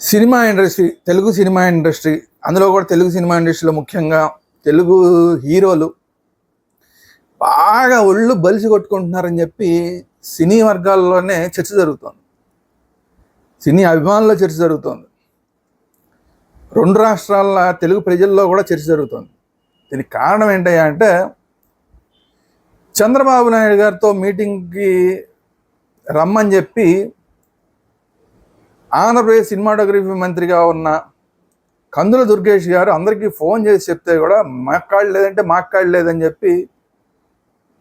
Cinema industry Telugu cinema industry అందులో కూడా Telugu cinema ఇండస్ట్రీలో ముఖ్యంగా తెలుగు హీరోలు బాగా ఒళ్ళు బలిసి కొట్టుకుంటున్నారని చెప్పి సినీ వర్గాల్లోనే చర్చ జరుగుతోంది. సినీ అభిమానుల్లో చర్చ జరుగుతోంది. రెండు రాష్ట్రాల తెలుగు ప్రజల్లో కూడా చర్చ జరుగుతోంది. దీనికి కారణం ఏంటయ్యా అంటే చంద్రబాబు నాయుడు గారితో మీటింగ్కి రమ్మని చెప్పి ఆంధ్రప్రదేశ్ సినిమాటోగ్రఫీ మంత్రిగా ఉన్న కందుల దుర్గేష్ గారు అందరికీ ఫోన్ చేసి చెప్తే కూడా మాక్కాడు లేదంటే మాక్కాడు లేదని చెప్పి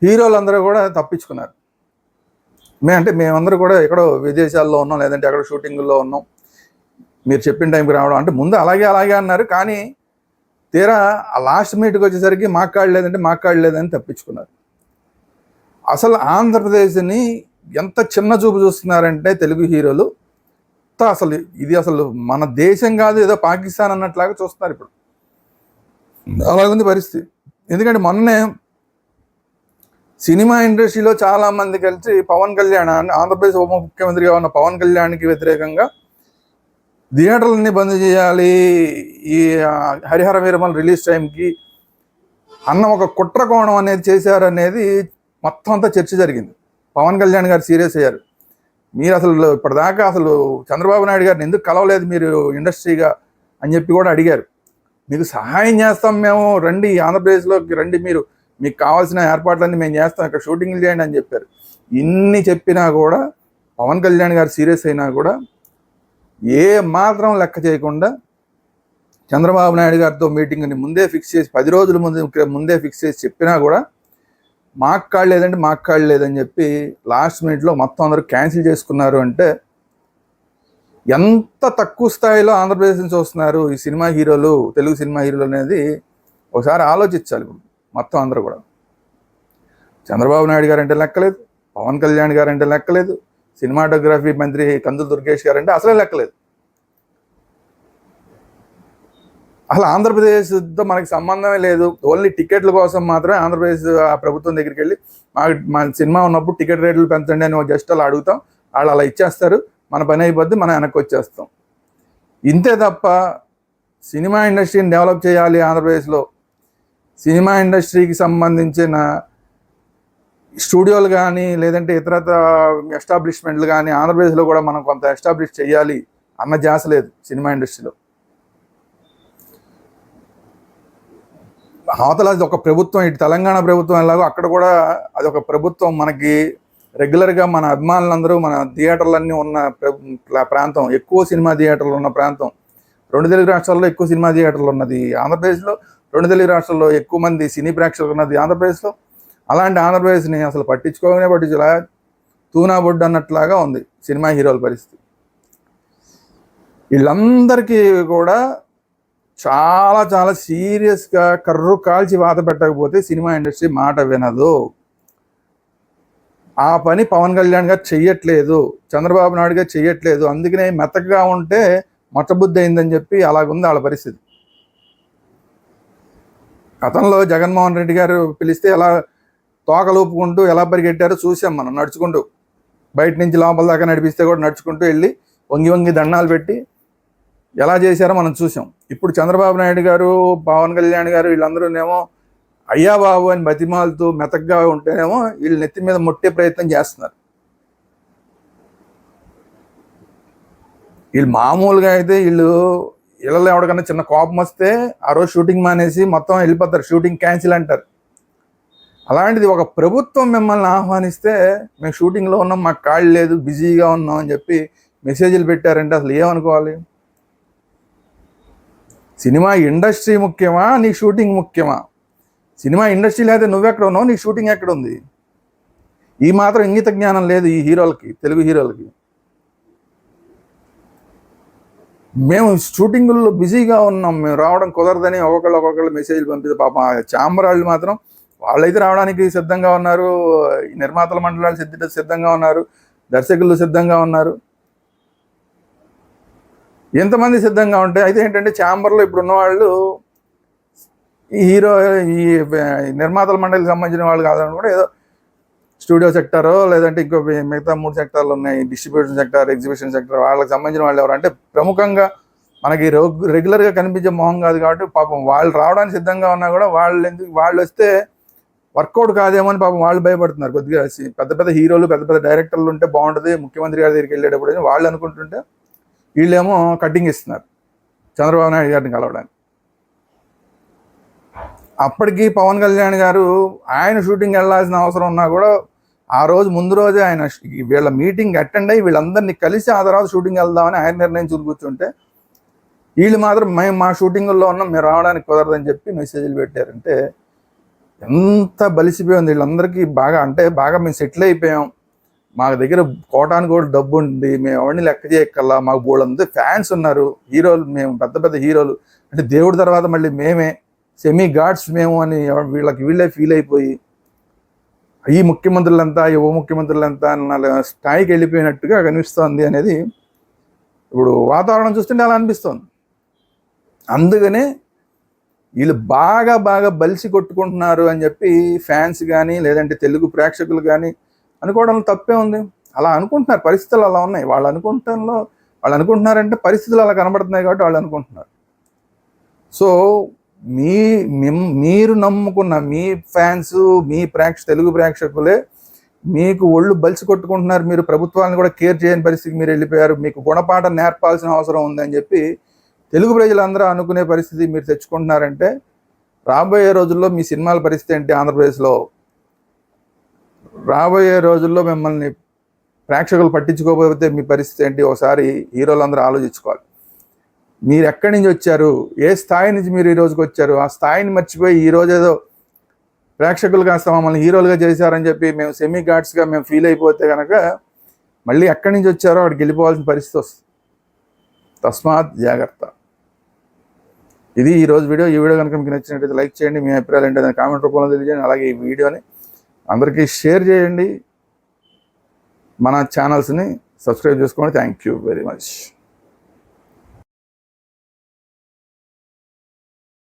హీరోలందరూ కూడా తప్పించుకున్నారు. మే అంటే మేమందరూ కూడా ఎక్కడో విదేశాల్లో ఉన్నాం లేదంటే ఎక్కడో షూటింగుల్లో ఉన్నాం. మీరు చెప్పిన టైంకి రావడం అంటే ముందు అలాగే అలాగే అన్నారు కానీ తీరా ఆ లాస్ట్ మీట్కి వచ్చేసరికి మాక్కాడు లేదంటే మాక్కాడు లేదని తప్పించుకున్నారు. అసలు ఆంధ్రప్రదేశ్ని ఎంత చిన్న చూపు చూస్తున్నారంటే తెలుగు హీరోలు. అసలు ఇది అసలు మన దేశం కాదు ఏదో పాకిస్తాన్ అన్నట్లాగా చూస్తున్నారు ఇప్పుడు. అలాగుంది పరిస్థితి. ఎందుకంటే మొన్నే సినిమా ఇండస్ట్రీలో చాలా మంది కలిసి పవన్ కళ్యాణ్ అంటే ఆంధ్రప్రదేశ్ ఉప ముఖ్యమంత్రిగా ఉన్న పవన్ కళ్యాణ్కి వ్యతిరేకంగా థియేటర్లన్నీ బంద్ చేయాలి ఈ హరిహర వీరమల రిలీజ్ టైంకి అన్న ఒక కుట్ర కోణం అనేది చేశారు అనేది మొత్తం అంతా చర్చ జరిగింది. పవన్ కళ్యాణ్ గారు సీరియస్ అయ్యారు. మీరు అసలు ఇప్పటిదాకా అసలు చంద్రబాబు నాయుడు గారిని ఎందుకు కలవలేదు మీరు ఇండస్ట్రీగా అని చెప్పి కూడా అడిగారు. మీకు సహాయం చేస్తాం మేము రండి ఆంధ్రప్రదేశ్లోకి రండి మీరు మీకు కావాల్సిన ఏర్పాట్లన్నీ మేము చేస్తాం ఇక్కడ షూటింగ్లు చేయండి అని చెప్పారు. ఇన్ని చెప్పినా కూడా పవన్ కళ్యాణ్ గారు సీరియస్ అయినా కూడా ఏ మాత్రం లెక్క చేయకుండా చంద్రబాబు నాయుడు గారితో మీటింగ్ని ముందే ఫిక్స్ చేసి పది రోజుల ముందు ముందే ఫిక్స్ చేసి చెప్పినా కూడా మాకు కాళ్ళు లేదంటే మాకు కాళ్ళు లేదని చెప్పి లాస్ట్ మినిట్లో మొత్తం అందరూ క్యాన్సిల్ చేసుకున్నారు అంటే ఎంత తక్కువ స్థాయిలో ఆంధ్రప్రదేశ్ నుంచి వస్తున్నారు ఈ సినిమా హీరోలు తెలుగు సినిమా హీరోలు అనేది ఒకసారి ఆలోచించాలి ఇప్పుడు మొత్తం అందరూ కూడా. చంద్రబాబు నాయుడు గారు అంటే లెక్కలేదు పవన్ కళ్యాణ్ గారు అంటే లెక్కలేదు సినిమాటోగ్రఫీ మంత్రి కందుల దుర్గేష్ గారు అంటే అసలే లెక్కలేదు. అసలు ఆంధ్రప్రదేశ్తో మనకి సంబంధమే లేదు. ఓన్లీ టికెట్ల కోసం మాత్రమే ఆంధ్రప్రదేశ్ ఆ ప్రభుత్వం దగ్గరికి వెళ్ళి మాకు మన సినిమా ఉన్నప్పుడు టికెట్ రేట్లు పెంచండి అని జస్ట్ అలా అడుగుతాం. వాళ్ళు అలా ఇచ్చేస్తారు. మన పని అయిపోద్ది మనం వెనక్కి వచ్చేస్తాం. ఇంతే తప్ప సినిమా ఇండస్ట్రీని డెవలప్ చేయాలి ఆంధ్రప్రదేశ్లో. సినిమా ఇండస్ట్రీకి సంబంధించిన స్టూడియోలు కానీ లేదంటే ఇతరత ఎస్టాబ్లిష్మెంట్లు కానీ ఆంధ్రప్రదేశ్లో కూడా మనం కొంత ఎస్టాబ్లిష్ చేయాలి అన్న జాస లేదు సినిమా ఇండస్ట్రీలో. అవతల అది ఒక ప్రభుత్వం ఇటు తెలంగాణ ప్రభుత్వం ఎలాగో అక్కడ కూడా అది ఒక ప్రభుత్వం మనకి రెగ్యులర్గా మన అభిమానులందరూ మన థియేటర్లన్నీ ఉన్న ప్ర- ప్రాంతం ఎక్కువ సినిమా థియేటర్లు ఉన్న ప్రాంతం. రెండు తెలుగు రాష్ట్రాల్లో ఎక్కువ సినిమా థియేటర్లు ఉన్నది ఆంధ్రప్రదేశ్లో రెండు తెలుగు రాష్ట్రాల్లో ఎక్కువ మంది సినీ ప్రేక్షకులు ఉన్నది ఆంధ్రప్రదేశ్లో. అలాంటి ఆంధ్రప్రదేశ్ని అసలు పట్టించుకోగానే పట్టించులా తూనా బొడ్డు అన్నట్లాగా ఉంది సినిమా హీరోల పరిస్థితి. వీళ్ళందరికీ కూడా చాలా చాలా సీరియస్గా కర్రు కాల్చి వాత పెట్టకపోతే సినిమా ఇండస్ట్రీ మాట వినదు. ఆ పని పవన్ కళ్యాణ్ గారు చెయ్యట్లేదు చంద్రబాబు నాయుడు గారు చెయ్యట్లేదు అందుకనే మెత్తగా ఉంటే మొట్టబుద్ధి అయిందని చెప్పి అలాగుంది వాళ్ళ పరిస్థితి. గతంలో జగన్మోహన్ రెడ్డి గారు పిలిస్తే ఎలా తోకలూపుకుంటూ ఎలా పరిగెట్టారో చూసాం మనం నడుచుకుంటూ. బయట నుంచి లోపల దాకా నడిపిస్తే కూడా నడుచుకుంటూ వెళ్ళి వంగి వంగి దండాలు పెట్టి ఎలా చేశారో మనం చూసాం ఇప్పుడు చంద్రబాబు నాయుడు గారు పవన్ కళ్యాణ్ గారు వీళ్ళందరూనేమో అయ్యా బాబు అని బతిమాలతో మెతగ్గా ఉంటేనేమో వీళ్ళు నెత్తి మీద ముట్టే ప్రయత్నం చేస్తున్నారు. వీళ్ళు మామూలుగా అయితే వీళ్ళు ఇళ్ళలో ఎవడికన్నా చిన్న కోపం వస్తే ఆ రోజు షూటింగ్ మానేసి మొత్తం వెళ్ళిపోతారు. షూటింగ్ క్యాన్సిల్ అంటారు. అలాంటిది ఒక ప్రభుత్వం మిమ్మల్ని ఆహ్వానిస్తే మేము షూటింగ్లో ఉన్నాం మాకు కాళ్ళు లేదు బిజీగా ఉన్నాం అని చెప్పి మెసేజ్లు పెట్టారంటే అసలు ఏమనుకోవాలి? సినిమా ఇండస్ట్రీ ముఖ్యమా? నీ షూటింగ్ ముఖ్యమా? సినిమా ఇండస్ట్రీ లేదా నువ్వెక్కడ ఉన్నావు? నీ షూటింగ్ ఎక్కడ ఉంది ఈ మాత్రం ఇంగిత జ్ఞానం లేదు ఈ హీరోలకి తెలుగు హీరోలకి. మేము షూటింగుల్లో బిజీగా ఉన్నాం. మేము రావడం కుదరదని ఒక్కొక్కళ్ళు ఒక్కొక్కళ్ళు మెసేజ్లు పంపిస్తే పాప చాంబరాళ్ళు చాంబర్ వాళ్ళు మాత్రం వాళ్ళైతే రావడానికి సిద్ధంగా ఉన్నారు. ఈ నిర్మాతల మండలాలు సిద్ధ సిద్ధంగా ఉన్నారు. దర్శకులు సిద్ధంగా ఉన్నారు. ఎంతమంది సిద్ధంగా ఉంటే అయితే ఏంటంటే ఛాంబర్లో ఇప్పుడు ఉన్నవాళ్ళు ఈ హీరో ఈ నిర్మాతల మండలికి సంబంధించిన వాళ్ళు కాదని కూడా ఏదో స్టూడియో సెక్టారో లేదంటే ఇంకో మిగతా మూడు సెక్టార్లు ఉన్నాయి డిస్ట్రిబ్యూషన్ సెక్టార్ ఎగ్జిబిషన్ సెక్టార్ వాళ్ళకి సంబంధించిన వాళ్ళు ఎవరు అంటే ప్రముఖంగా మనకి రెగ్యులర్గా కనిపించే మొహం కాదు కాబట్టి పాపం వాళ్ళు రావడానికి సిద్ధంగా ఉన్నా కూడా వాళ్ళు ఎందుకు వాళ్ళు వస్తే వర్కౌట్ కాదేమో అని పాపం వాళ్ళు భయపడుతున్నారు. కొద్దిగా పెద్ద పెద్ద హీరోలు పెద్ద పెద్ద డైరెక్టర్లు ఉంటే బాగుంటుంది ముఖ్యమంత్రి గారి దగ్గరికి వెళ్ళేటప్పుడు వాళ్ళు అనుకుంటుంటే వీళ్ళేమో కటింగ్ ఇస్తున్నారు. చంద్రబాబు నాయుడు గారిని కలవడానికి. అప్పటికి పవన్ కళ్యాణ్ గారు ఆయన షూటింగ్ వెళ్ళాల్సిన అవసరం ఉన్నా కూడా ఆ రోజు ముందు రోజే ఆయన వీళ్ళ మీటింగ్ అటెండ్ అయ్యి వీళ్ళందరినీ కలిసి ఆ తర్వాత షూటింగ్ వెళ్దామని ఆయన నిర్ణయం చూసి కూర్చుంటే వీళ్ళు మాత్రం మేము మా షూటింగుల్లో ఉన్నాం మీరు రావడానికి కుదరదని చెప్పి మెసేజ్లు పెట్టారంటే ఎంత బలిసిపోయింది వీళ్ళందరికీ. బాగా అంటే బాగా మేము సెటిల్ అయిపోయాం. మా దగ్గర కోటానికి కూడా డబ్బు ఉంది మేము ఎవరిని లెక్క చేయక్కల్లా మాకు బోళ్ళందరూ ఫ్యాన్స్ ఉన్నారు హీరోలు మేము పెద్ద పెద్ద హీరోలు. అంటే దేవుడి తర్వాత మళ్ళీ మేమే సెమీ గాడ్స్ మేము అని వీళ్ళకి వీళ్ళే ఫీల్ అయిపోయి ఈ ముఖ్యమంత్రులంతా ఈ ఉప ముఖ్యమంత్రులంతా అన్న స్థాయికి వెళ్ళిపోయినట్టుగా కనిపిస్తోంది అనేది ఇప్పుడు వాతావరణం చూస్తుంటే అలా అనిపిస్తోంది. అందుకనే వీళ్ళు బాగా బాగా బలిసి కొట్టుకుంటున్నారు అని చెప్పి ఫ్యాన్స్ కానీ లేదంటే తెలుగు ప్రేక్షకులు కానీ అనుకోవడంలో తప్పే ఉంది. అలా అనుకుంటున్నారు. పరిస్థితులు అలా ఉన్నాయి. వాళ్ళు అనుకుంటంలో వాళ్ళు అనుకుంటున్నారంటే పరిస్థితులు అలా కనబడుతున్నాయి కాబట్టి వాళ్ళు అనుకుంటున్నారు. సో మీ మీరు నమ్ముకున్న మీ ఫ్యాన్స్ మీ ప్రేక్ష తెలుగు ప్రేక్షకులే మీకు ఒళ్ళు బలిసి కొట్టుకుంటున్నారు. మీరు ప్రభుత్వాలను కూడా కేర్ చేయని పరిస్థితికి మీరు వెళ్ళిపోయారు. మీకు గుణపాఠం నేర్పాల్సిన అవసరం ఉందని చెప్పి తెలుగు ప్రజలందరూ అనుకునే పరిస్థితి మీరు తెచ్చుకుంటున్నారంటే రాబోయే రోజుల్లో మీ సినిమాల పరిస్థితి ఏంటి? ఆంధ్రప్రదేశ్లో రాబోయే రోజుల్లో మిమ్మల్ని ప్రేక్షకులు పట్టించుకోకపోతే మీ పరిస్థితి ఏంటి? ఒకసారి హీరోలందరూ ఆలోచించుకోవాలి. మీరు ఎక్కడి నుంచి వచ్చారు? ఏ స్థాయి నుంచి మీరు ఈ రోజుకి వచ్చారు? ఆ స్థాయిని మర్చిపోయి ఈ రోజు ఏదో ప్రేక్షకులు కాస్త మమ్మల్ని హీరోలుగా చేశారని చెప్పి మేము సెమీ గాడ్స్గా మేము ఫీల్ అయిపోతే కనుక మళ్ళీ ఎక్కడి నుంచి వచ్చారో అక్కడికి వెళ్ళిపోవాల్సిన పరిస్థితి వస్తుంది. తస్మాత్ జాగ్రత్త. ఇది ఈ రోజు వీడియో. ఈ వీడియో కనుక మీకు నచ్చినట్టయితే లైక్ చేయండి. మీ అభిప్రాయాలు ఏంటో కామెంట్ రూపంలో తెలియజేయండి. అలాగే ఈ వీడియోని అందరికీ షేర్ చేయండి. మన ఛానల్స్ని సబ్స్క్రైబ్ చేసుకోండి. Thank you very much